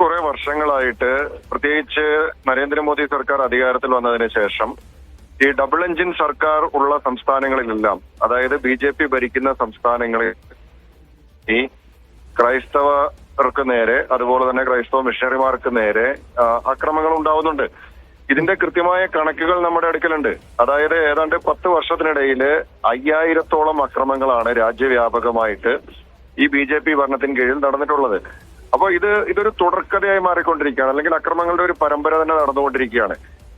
കുറെ വർഷങ്ങളായിട്ട് പ്രത്യേകിച്ച് നരേന്ദ്രമോദി സർക്കാർ അധികാരത്തിൽ വന്നതിന് ശേഷം ഈ ഡബിൾ എഞ്ചിൻ സർക്കാർ ഉള്ള സംസ്ഥാനങ്ങളിലെല്ലാം അതായത് ബി ജെ പി ഭരിക്കുന്ന സംസ്ഥാനങ്ങളിൽ ഈ ക്രൈസ്തവർക്ക് നേരെ അതുപോലെ തന്നെ ക്രൈസ്തവ മിഷണറിമാർക്ക് നേരെ അക്രമങ്ങൾ ഉണ്ടാവുന്നുണ്ട്. ഇതിന്റെ കൃത്യമായ കണക്കുകൾ നമ്മുടെ അടുക്കലുണ്ട്. അതായത് ഏതാണ്ട് പത്ത് വർഷത്തിനിടയിൽ അയ്യായിരത്തോളം അക്രമങ്ങളാണ് രാജ്യവ്യാപകമായിട്ട് ഈ ബി ജെ പി ഭരണത്തിന് കീഴിൽ നടന്നിട്ടുള്ളത്. അപ്പോൾ ഇത് ഇതൊരു തുടർക്കഥയായി മാറിക്കൊണ്ടിരിക്കുകയാണ്. അല്ലെങ്കിൽ അക്രമങ്ങളുടെ ഒരു പരമ്പര തന്നെ നടന്നുകൊണ്ടിരിക്കുകയാണ്.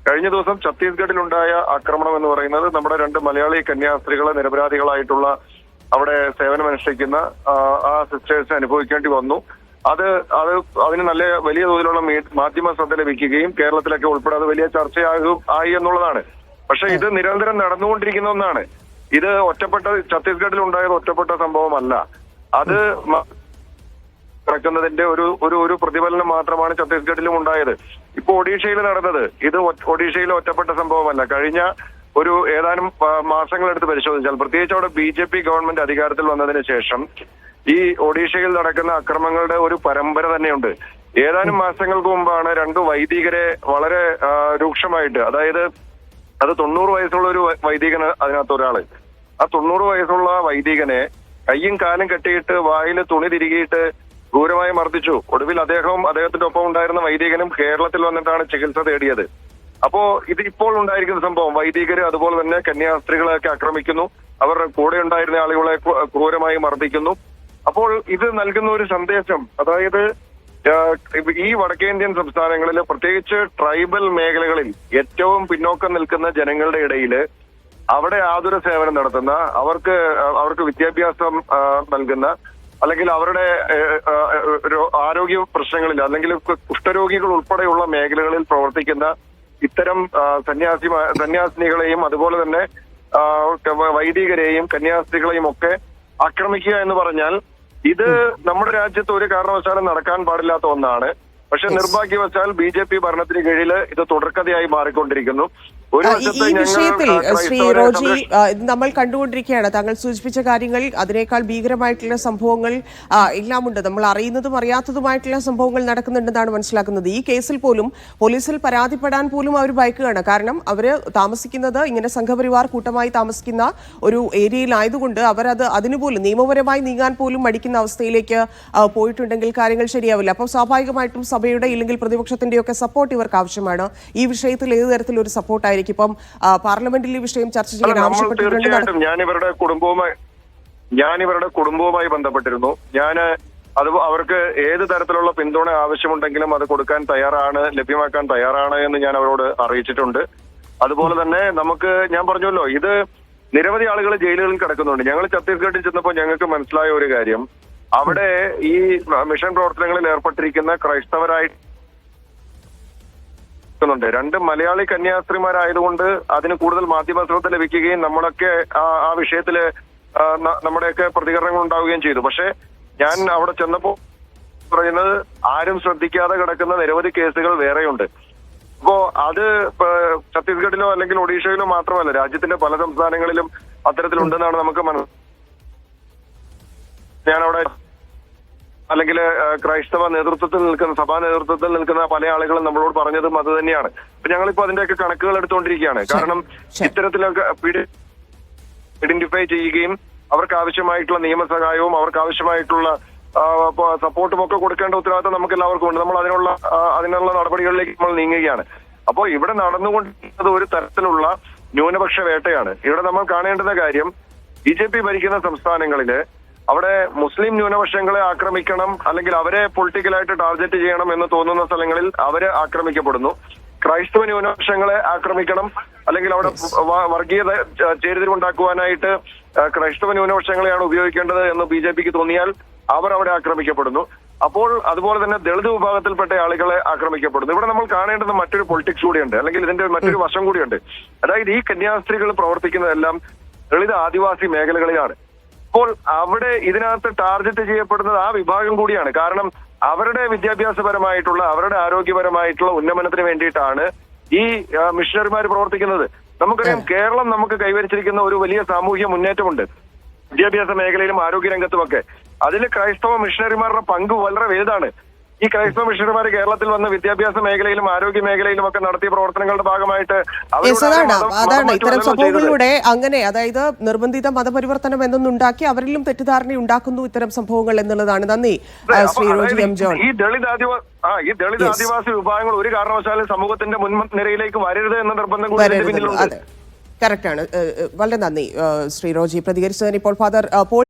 കഴിഞ്ഞ ദിവസം ഛത്തീസ്ഗഡിൽ ഉണ്ടായ ആക്രമണം എന്ന് പറയുന്നത് നമ്മുടെ രണ്ട് മലയാളി കന്യാസ്ത്രീകളെ നിരപരാധികളായിട്ടുള്ള അവിടെ സേവനമനുഷ്ഠിക്കുന്ന ആ സിസ്റ്റേഴ്സ് അനുഭവിക്കേണ്ടി വന്നു. അത് അത് അതിന് നല്ല വലിയ തോതിലുള്ള മാധ്യമ ശ്രദ്ധ ലഭിക്കുകയും കേരളത്തിലൊക്കെ ഉൾപ്പെടെ അത് വലിയ ചർച്ചയാകും ആയി എന്നുള്ളതാണ്. പക്ഷെ ഇത് നിരന്തരം നടന്നുകൊണ്ടിരിക്കുന്ന ഒന്നാണ്. ഇത് ഒറ്റപ്പെട്ട ഛത്തീസ്ഗഡിൽ ഉണ്ടായത് ഒറ്റപ്പെട്ട സംഭവമല്ല. അത് നടക്കുന്നതിന്റെ ഒരു ഒരു ഒരു പ്രതിഫലനം മാത്രമാണ് ഛത്തീസ്ഗഡിലും ഉണ്ടായത്. ഇപ്പൊ ഒഡീഷയിൽ നടന്നത്. ഇത് ഒഡീഷയിലെ ഒറ്റപ്പെട്ട സംഭവമല്ല. കഴിഞ്ഞ ഒരു ഏതാനും മാസങ്ങളെടുത്ത് പരിശോധിച്ചാൽ പ്രത്യേകിച്ച് അവിടെ ബി ജെ പി ഗവൺമെന്റ് അധികാരത്തിൽ വന്നതിന് ശേഷം ഈ ഒഡീഷയിൽ നടക്കുന്ന അക്രമങ്ങളുടെ ഒരു പരമ്പര തന്നെയുണ്ട്. ഏതാനും മാസങ്ങൾക്ക് മുമ്പാണ് രണ്ട് വൈദികരെ വളരെ രൂക്ഷമായിട്ട് അതായത് അത് തൊണ്ണൂറ് വയസ്സുള്ള ഒരു വൈദികൻ അതിനകത്ത് ഒരാൾ. ആ തൊണ്ണൂറ് വയസ്സുള്ള വൈദികനെ കയ്യും കാലും കെട്ടിയിട്ട് വായിൽ തുണി തിരികിയിട്ട് ക്രൂരമായി മർദ്ദിച്ചു. ഒടുവിൽ അദ്ദേഹവും അദ്ദേഹത്തിന്റെ ഒപ്പം ഉണ്ടായിരുന്ന വൈദികനും കേരളത്തിൽ വന്നിട്ടാണ് ചികിത്സ തേടിയത്. അപ്പോ ഇത് ഇപ്പോൾ ഉണ്ടായിരിക്കുന്ന സംഭവം. വൈദികർ അതുപോലെ തന്നെ കന്യാസ്ത്രീകളെയൊക്കെ ആക്രമിക്കുന്നു. അവരുടെ കൂടെ ഉണ്ടായിരുന്ന ആളുകളെ ക്രൂരമായി മർദ്ദിക്കുന്നു. അപ്പോൾ ഇത് നൽകുന്ന ഒരു സന്ദേശം അതായത് ഈ വടക്കേന്ത്യൻ സംസ്ഥാനങ്ങളിൽ പ്രത്യേകിച്ച് ട്രൈബൽ മേഖലകളിൽ ഏറ്റവും പിന്നോക്കം നിൽക്കുന്ന ജനങ്ങളുടെ ഇടയിൽ അവിടെ ആതുര സേവനം നടത്തുന്ന അവർക്ക് അവർക്ക് വിദ്യാഭ്യാസം നൽകുന്ന അല്ലെങ്കിൽ അവരുടെ ആരോഗ്യ പ്രശ്നങ്ങളിൽ അല്ലെങ്കിൽ കുഷ്ഠരോഗികൾ ഉൾപ്പെടെയുള്ള മേഖലകളിൽ പ്രവർത്തിക്കുന്ന ഇത്തരം സന്യാസി സന്യാസിനികളെയും അതുപോലെ തന്നെ വൈദികരെയും കന്യാസ്ത്രീകളെയും ഒക്കെ ആക്രമിക്കുക എന്ന് പറഞ്ഞാൽ ഇത് നമ്മുടെ രാജ്യത്ത് ഒരു കാരണവശാലും നടക്കാൻ പാടില്ലാത്ത ഒന്നാണ്. പക്ഷെ നിർഭാഗ്യവശാൽ ബി ജെ പി ഭരണത്തിന് കീഴിൽ ഇത് തുടർക്കഥയായി മാറിക്കൊണ്ടിരിക്കുന്നു. ഈ- വിഷയത്തിൽ ശ്രീ റോജി നമ്മൾ കണ്ടുകൊണ്ടിരിക്കുകയാണ്. താങ്കൾ സൂചിപ്പിച്ച കാര്യങ്ങൾ അതിനേക്കാൾ ഭീകരമായിട്ടുള്ള സംഭവങ്ങൾ എല്ലാം ഉണ്ട്. നമ്മൾ അറിയുന്നതും അറിയാത്തതുമായിട്ടുള്ള സംഭവങ്ങൾ നടക്കുന്നുണ്ടെന്നാണ് മനസ്സിലാക്കുന്നത്. ഈ കേസിൽ പോലും പോലീസിൽ പരാതിപ്പെടാൻ പോലും അവർ ഭയക്കുകയാണ്. കാരണം അവർ താമസിക്കുന്നത് ഇങ്ങനെ സംഘപരിവാർ കൂട്ടമായി താമസിക്കുന്ന ഒരു ഏരിയയിലായതുകൊണ്ട് അവർ അത് അതിനുപോലും നിയമപരമായി നീങ്ങാൻ പോലും മടിക്കുന്ന അവസ്ഥയിലേക്ക് പോയിട്ടുണ്ടെങ്കിൽ കാര്യങ്ങൾ ശരിയാവില്ല. അപ്പോൾ സ്വാഭാവികമായിട്ടും സഭയുടെ ഇല്ലെങ്കിൽ പ്രതിപക്ഷത്തിന്റെയൊക്കെ സപ്പോർട്ട് ഇവർക്ക് ആവശ്യമാണ്. ഈ വിഷയത്തിൽ ഏത് തരത്തിലൊരു സപ്പോർട്ടായിരിക്കും ഇപ്പം പാർലമെന്റിൽ ഈ വിഷയം ചർച്ച ചെയ്യാൻ ആവശ്യപ്പെട്ടിട്ടുണ്ട്. ഞാൻ ഇവരുടെ കുടുംബവുമായി ഞാൻ ഇവരുടെ കുടുംബവുമായി ബന്ധപ്പെട്ടിരുന്നു. ഞാൻ അത് അവർക്ക് ഏത് തരത്തിലുള്ള പിന്തുണ ആവശ്യമുണ്ടെങ്കിലും അത് കൊടുക്കാൻ തയ്യാറാണ് ലഭ്യമാക്കാൻ തയ്യാറാണ് എന്ന് ഞാൻ അവരോട് അറിയിച്ചിട്ടുണ്ട്. അതുപോലെ തന്നെ നമുക്ക് ഞാൻ പറഞ്ഞല്ലോ ഇത് നിരവധി ആളുകൾ ജയിലുകളിൽ കിടക്കുന്നുണ്ട്. ഞങ്ങൾ ഛത്തീസ്ഗഡിൽ ചെന്നപ്പോൾ ഞങ്ങൾക്ക് മനസ്സിലായ ഒരു കാര്യം. അവിടെ ഈ മിഷൻ പ്രവർത്തനങ്ങളിൽ ഏർപ്പെട്ടിരിക്കുന്ന ക്രൈസ്തവരായി ുന്നുണ്ട് രണ്ട് മലയാളി കന്യാസ്ത്രീമാരായതുകൊണ്ട് അതിന് കൂടുതൽ മാധ്യമ ശ്രദ്ധ ലഭിക്കുകയും നമ്മളൊക്കെ ആ വിഷയത്തിൽ നമ്മുടെയൊക്കെ പ്രതികരണങ്ങൾ ഉണ്ടാവുകയും ചെയ്തു. പക്ഷെ ഞാൻ അവിടെ ചെന്നപ്പോ പറയുന്നത് ആരും ശ്രദ്ധിക്കാതെ കിടക്കുന്ന നിരവധി കേസുകൾ വേറെയുണ്ട്. അപ്പോ അത് ഛത്തീസ്ഗഡിലോ അല്ലെങ്കിൽ ഒഡീഷയിലോ മാത്രമല്ല രാജ്യത്തിന്റെ പല സംസ്ഥാനങ്ങളിലും അത്തരത്തിലുണ്ടെന്നാണ് നമുക്ക് മനസ്സിലാക്കുന്നത് ഞാൻ അവിടെ അല്ലെങ്കിൽ ക്രൈസ്തവ നേതൃത്വത്തിൽ നിൽക്കുന്ന സഭാ നേതൃത്വത്തിൽ നിൽക്കുന്ന പല ആളുകളും നമ്മളോട് പറഞ്ഞതും അത് തന്നെയാണ്. അപ്പൊ ഞങ്ങളിപ്പോ അതിന്റെയൊക്കെ കണക്കുകൾ എടുത്തുകൊണ്ടിരിക്കുകയാണ്. കാരണം ഇത്തരത്തിലൊക്കെ ഐഡന്റിഫൈ ചെയ്യുകയും അവർക്ക് ആവശ്യമായിട്ടുള്ള നിയമസഹായവും അവർക്ക് ആവശ്യമായിട്ടുള്ള സപ്പോർട്ടും ഒക്കെ കൊടുക്കേണ്ട ഉത്തരവാദിത്തം നമുക്ക് എല്ലാവർക്കും ഉണ്ട്. നമ്മൾ അതിനുള്ള അതിനുള്ള നടപടികളിലേക്ക് നമ്മൾ നീങ്ങുകയാണ്. അപ്പോൾ ഇവിടെ നടന്നുകൊണ്ടിരിക്കുന്നത് ഒരു തരത്തിലുള്ള ന്യൂനപക്ഷ വേട്ടയാണ്. ഇവിടെ നമ്മൾ കാണേണ്ടുന്ന കാര്യം ബി ജെ പി ഭരിക്കുന്ന സംസ്ഥാനങ്ങളിൽ അവിടെ മുസ്ലിം ന്യൂനപക്ഷങ്ങളെ ആക്രമിക്കണം അല്ലെങ്കിൽ അവരെ പൊളിറ്റിക്കലായിട്ട് ടാർഗറ്റ് ചെയ്യണം എന്ന് തോന്നുന്ന സ്ഥലങ്ങളിൽ അവർ ആക്രമിക്കപ്പെടുന്നു. ക്രൈസ്തവ ന്യൂനപക്ഷങ്ങളെ ആക്രമിക്കണം അല്ലെങ്കിൽ അവിടെ വർഗീയ വർഗീയത ചേരിതിരിവുണ്ടാക്കുവാനായിട്ട് ക്രൈസ്തവ ന്യൂനപക്ഷങ്ങളെയാണ് ഉപയോഗിക്കേണ്ടത് എന്ന് ബി ജെ പിക്ക് തോന്നിയാൽ അവർ അവിടെ ആക്രമിക്കപ്പെടുന്നു. അപ്പോൾ അതുപോലെ തന്നെ ദളിത് വിഭാഗത്തിൽപ്പെട്ട ആളുകളെ ആക്രമിക്കപ്പെടുന്നു. ഇവിടെ നമ്മൾ കാണേണ്ടത് മറ്റൊരു പൊളിറ്റിക്സ് കൂടിയുണ്ട് അല്ലെങ്കിൽ ഇതിന്റെ മറ്റൊരു വശം കൂടിയുണ്ട്. അതായത് ഈ കന്യാസ്ത്രീകൾ പ്രവർത്തിക്കുന്നതെല്ലാം ദളിത് ആദിവാസി മേഖലകളിലാണ്. അപ്പോൾ അവിടെ ഇതിനകത്ത് ടാർഗറ്റ് ചെയ്യപ്പെടുന്നത് ആ വിഭാഗം കൂടിയാണ്. കാരണം അവരുടെ വിദ്യാഭ്യാസപരമായിട്ടുള്ള അവരുടെ ആരോഗ്യപരമായിട്ടുള്ള ഉന്നമനത്തിന് വേണ്ടിയിട്ടാണ് ഈ മിഷണറിമാർ പ്രവർത്തിക്കുന്നത്. നമുക്കറിയാം കേരളം നമുക്ക് കൈവരിച്ചിരിക്കുന്ന ഒരു വലിയ സാമൂഹ്യ മുന്നേറ്റമുണ്ട്. വിദ്യാഭ്യാസ മേഖലയിലും ആരോഗ്യരംഗത്തുമൊക്കെ. അതിൽ ക്രൈസ്തവ മിഷണറിമാരുടെ പങ്ക് വളരെ വലുതാണ്. ഈ ക്രൈസ്തവ മിഷണറിമാർ കേരളത്തിൽ വന്ന വിദ്യാഭ്യാസ മേഖലയിലും ആരോഗ്യ മേഖലയിലും ഒക്കെ നടത്തിയ പ്രവർത്തനങ്ങളുടെ ഭാഗമായിട്ട് അതാണ്. ഇത്തരം സംഭവങ്ങളിലൂടെ അങ്ങനെ അതായത് നിർബന്ധിത മതപരിവർത്തനം എന്നൊന്നുണ്ടാക്കി അവരിലും തെറ്റിദ്ധാരണ ഉണ്ടാക്കുന്നു ഇത്തരം സംഭവങ്ങൾ എന്നുള്ളതാണ്. നന്ദി. Shri Roji M John. ഈ ദളിത് ആദിവാസി ആ ഈ ദളിത് ആദിവാസി വിഭാഗങ്ങൾ ഒരു കാരണവശാലും സമൂഹത്തിന്റെ മുൻനിരയിലേക്ക് വരരുത് എന്ന നിർബന്ധം കൂടി പിന്നിലുണ്ട്. കറക്റ്റാണ് വളരെ നന്ദി ശ്രീ റോജി. പ്രതികരിച്ചതിന് ഇപ്പോൾ ഫാദർ പോൾ